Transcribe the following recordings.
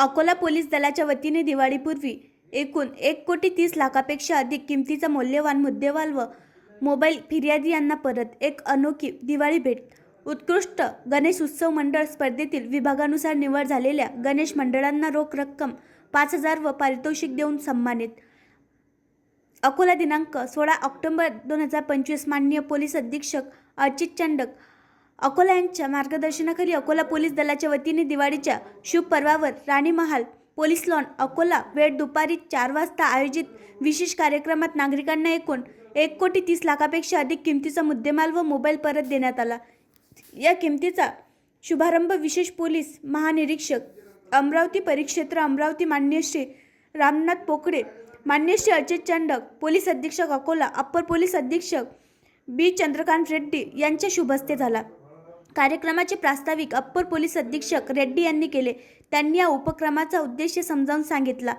Akola police दलाच्या वतीने दिवाळीपूर्वी एकूण एक कोटी तीस लाखापेक्षा अधिक किमतीचा मौल्यवान मुद्देवाल व मोबाईल फिर्यादी यांना परत एक अनोखी दिवाळी भेट. उत्कृष्ट गणेश उत्सव मंडळ स्पर्धेतील विभागानुसार निवड झालेल्या गणेश मंडळांना रोख रक्कम पाच हजार व पारितोषिक देऊन सन्मानित. अकोला दिनांक सोळा ऑक्टोबर दोन हजार पंचवीस माननीय पोलीस अधीक्षक अर्चित चंडक अकोला यांच्या मार्गदर्शनाखाली अकोला पोलीस दलाच्या वतीने दिवाळीच्या शुभ पर्वावर राणी महाल पोलीस लॉन अकोला वेळ दुपारी चार वाजता आयोजित विशेष कार्यक्रमात नागरिकांना एकूण एक कोटी तीस लाखापेक्षा अधिक किमतीचा मुद्देमाल व मोबाईल परत देण्यात आला. या किमतीचा शुभारंभ विशेष पोलीस महानिरीक्षक अमरावती परिक्षेत्र अमरावती मान्य श्री रामनाथ पोकळे मान्य श्री अजय पोलीस अधीक्षक अकोला अप्पर पोलीस अधीक्षक बी. चंद्रकांत रेड्डी यांच्या शुभस्ते झाला. कार्यक्रमाचे प्रास्ताविक अप्पर पोलीस अधीक्षक रेड्डी यांनी केले. त्यांनी या उपक्रमाचा उद्देश समजावून सांगितला.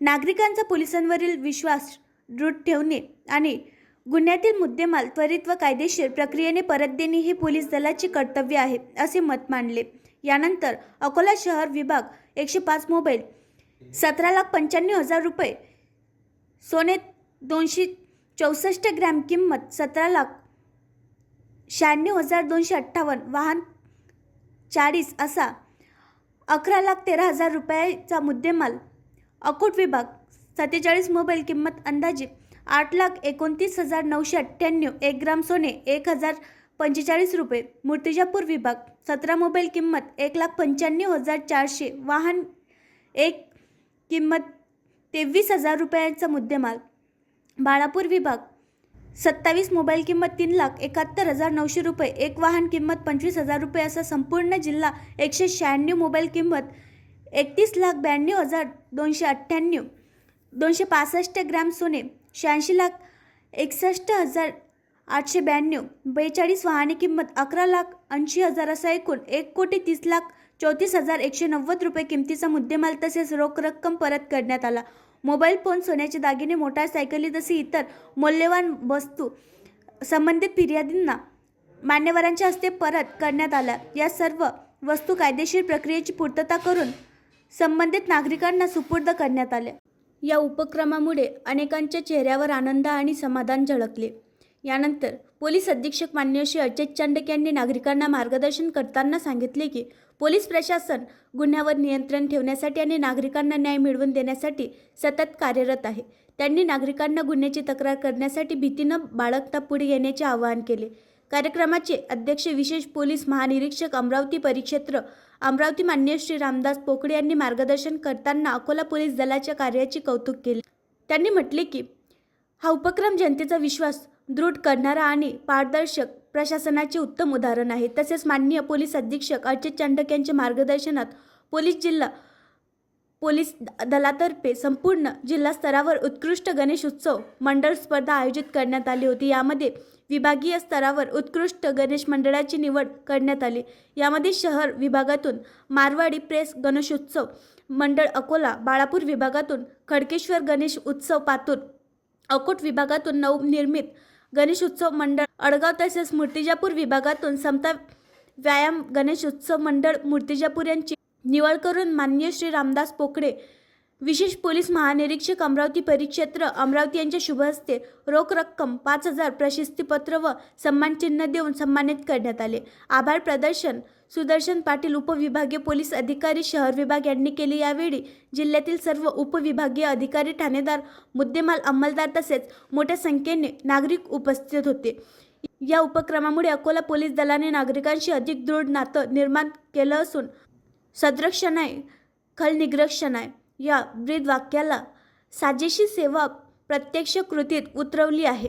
नागरिकांचा पोलिसांवरील विश्वास दृढ ठेवणे आणि गुन्ह्यातील मुद्देमाल त्वरित व कायदेशीर प्रक्रियेने परत देणे हे पोलीस दलाचे कर्तव्य आहे असे मत मांडले. यानंतर अकोला शहर विभाग एकशे पाच मोबाईल सतरा लाख पंच्याण्णव हजार रुपये सोने दोनशे चौसष्ट ग्रॅम किंमत सतरा लाख शहाण्णव हजार दोनशे अठ्ठावन्न वाहन चाळीस असा अकरा लाख तेरा हजार रुपयाचा मुद्देमाल. अकोट विभाग सत्तेचाळीस मोबाईल किंमत अंदाजे आठ लाख एकोणतीस हजार नऊशे अठ्ठ्याण्णव एक ग्राम सोने एक हजार पंचेचाळीस रुपये. मूर्तिजापूर विभाग सतरा मोबाईल किंमत एक लाख पंच्याण्णव हजार चारशे वाहन एक किंमत तेवीस हजार रुपयांचा मुद्देमाल. बाळापूर विभाग सत्तावीस मोबाईल किंमत तीन लाख एकाहत्तर हजार नऊशे रुपये एक वाहन किंमत पंचवीस हजार रुपये असा संपूर्ण जिल्हा एकशे शहाण्णव मोबाईल किंमत एकतीस लाख ब्याण्णव हजार दोनशे अठ्ठ्याण्णव दोनशे पासष्ट ग्रॅम सोने शहाऐंशी लाख एकसष्ट हजार आठशे ब्याण्णव बेचाळीस वाहने किंमत अकरा लाख ऐंशी हजार असा एकूण एक कोटी तीस लाख चौतीस हजार एकशे नव्वद रुपये किमतीचा मुद्देमाल तसेच रोख रक्कम परत करण्यात आला. मोबाईल फोन सोन्याचे दागिने मोटारसायकली जशी इतर मौल्यवान वस्तू संबंधित फिर्यादींना मान्यवरांच्या हस्ते परत करण्यात आल्या. या सर्व वस्तू कायदेशीर प्रक्रियेची पूर्तता करून संबंधित नागरिकांना सुपूर्द करण्यात आल्या. या उपक्रमामुळे अनेकांच्या चेहऱ्यावर आनंद आणि समाधान झळकले. यानंतर पोलीस अधीक्षक मान्य श्री अजय चंडक यांनी नागरिकांना मार्गदर्शन करताना सांगितले की पोलीस प्रशासन गुन्ह्यावर नियंत्रण ठेवण्यासाठी आणि नागरिकांना न्याय मिळवून देण्यासाठी सतत कार्यरत आहे. त्यांनी नागरिकांना गुन्ह्याची तक्रार करण्यासाठी भीती न बाळगता पुढे येण्याचे आवाहन केले. कार्यक्रमाचे अध्यक्ष विशेष पोलीस महानिरीक्षक अमरावती परिक्षेत्र अमरावती मान्य श्री रामदास पोकळे यांनी मार्गदर्शन करताना अकोला पोलीस दलाच्या कार्याचे कौतुक केले. त्यांनी म्हटले की हा उपक्रम जनतेचा विश्वास दृढ करणारा आणि पारदर्शक प्रशासनाचे उत्तम उदाहरण आहे. तसेच माननीय पोलीस अधीक्षक अजय चांडक यांच्या मार्गदर्शनात पोलीस जिल्हा पोलीस दलातर्फे संपूर्ण जिल्हा स्तरावर उत्कृष्ट गणेश उत्सव मंडळ स्पर्धा आयोजित करण्यात आली होती. यामध्ये विभागीय स्तरावर उत्कृष्ट गणेश मंडळाची निवड करण्यात आली. यामध्ये शहर विभागातून मारवाडी प्रेस गणेशोत्सव मंडळ अकोला बाळापूर विभागातून खडकेश्वर गणेश उत्सव पातूर अकोट विभागातून नवनिर्मित गणेश उत्सव मंडळ अडगाव तसेच मूर्तिजापूर विभागातून समता व्यायाम गणेश उत्सव मंडळ मूर्तिजापूर यांची निवड करून मान्य श्री रामदास पोकळे विशेष पोलीस महानिरीक्षक अमरावती परिक्षेत्र अमरावती यांच्या शुभहस्ते रोख रक्कम पाच हजार प्रशस्तीपत्र व सन्मानचिन्ह देऊन सन्मानित करण्यात आले. आभार प्रदर्शन सुदर्शन पाटील उपविभागीय पोलीस अधिकारी शहर विभाग यांनी केले यावेळी. जिल्ह्यातील सर्व उपविभागीय अधिकारी ठाणेदार मुद्देमाल अंमलदार तसेच मोठ्या संख्येने नागरिक उपस्थित होते. या उपक्रमामुळे अकोला पोलीस दलाने नागरिकांशी अधिक दृढ नातं निर्माण केलं असून सदरक्षणाय खलनिग्रक्षणाय या ब्रीद वाक्याला साजेशी सेवा प्रत्यक्ष कृतीत उतरवली आहे.